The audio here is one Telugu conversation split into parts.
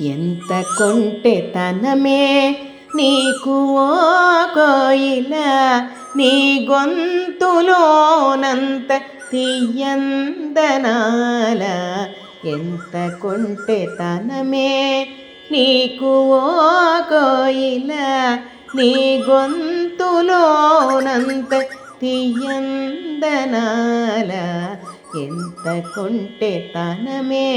ఎంత కొంటె తనమే నీకు ఓ కోయిల నీ గొంతులోనంత తీయందనాల. ఎంత కొంటె తనమే నీకు ఓ కోయిల నీ గొంతులోనంత తీయందనాల. ఎంత కొంటె తనమే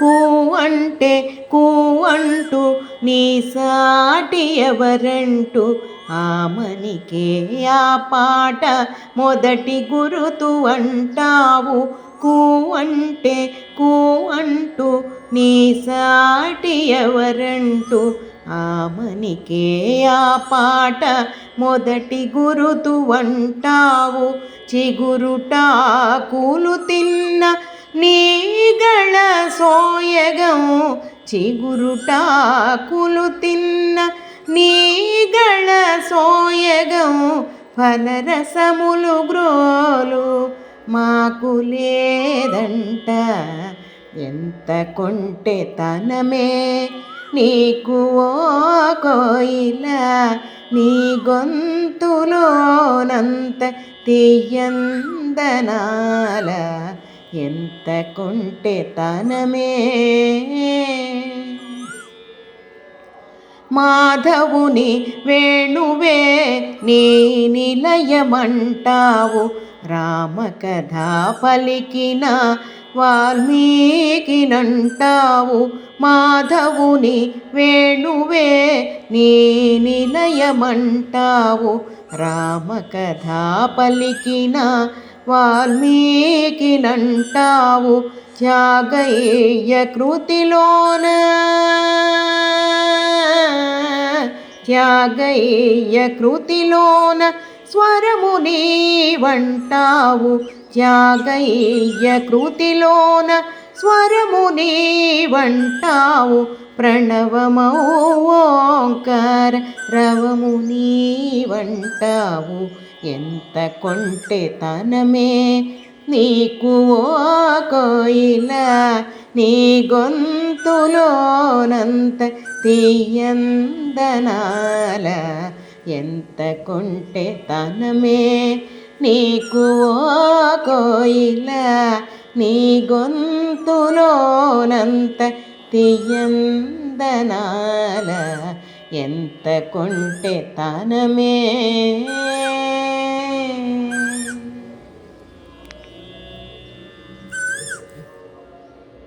కూ అంటే కూ అంటూ నీ సాటి ఎవరంటూ ఆమనికే ఆ పాట మొదటి గురుతు అంటావు. కూ అంటే కూ అంటూ నీ సాటి ఎవరంటూ ఆమనికే ఆ పాట మొదటి గురుతు అంటావు. చిగురుటాకులు తిన్న నీగళ చిగురుటాకులు తిన్న నీగళ సోయగం ఫలరసములు గ్రోలు మాకు లేదంట. ఎంత కొంటే తనమే నీకు ఓ కోయిల నీ గొంతులోనంత తీయందనాల. ఎంత కొంటే తనమే మాధవుని వేణువే నీ నిలయమంటావు. రామకథ పలికిన వాల్మీకినంటావు. మాధవుని వేణువే నీ నిలయమంటావు. రామకథ పలికిన వాల్మీకినంటావు. త్యాగయ్య కృతిలోన త్యాగయ్య కృతిలోన స్వరము నీవంటావు త్యాగయ్య కృతిలోన స్వరము నీవంటావు ప్రణవమౌ ఓంకార రవము నీవంటావు ఎంత కొంటే తనమే నీకు ఓ కోయిల నీ గొంత గొంతులోనంత తీయందనాల. ఎంత కొంటే తనమే నీకు ఓ కోయిల. నీ గొంతులోనంత తీయందనాల. ఎంత కొంటే తనమే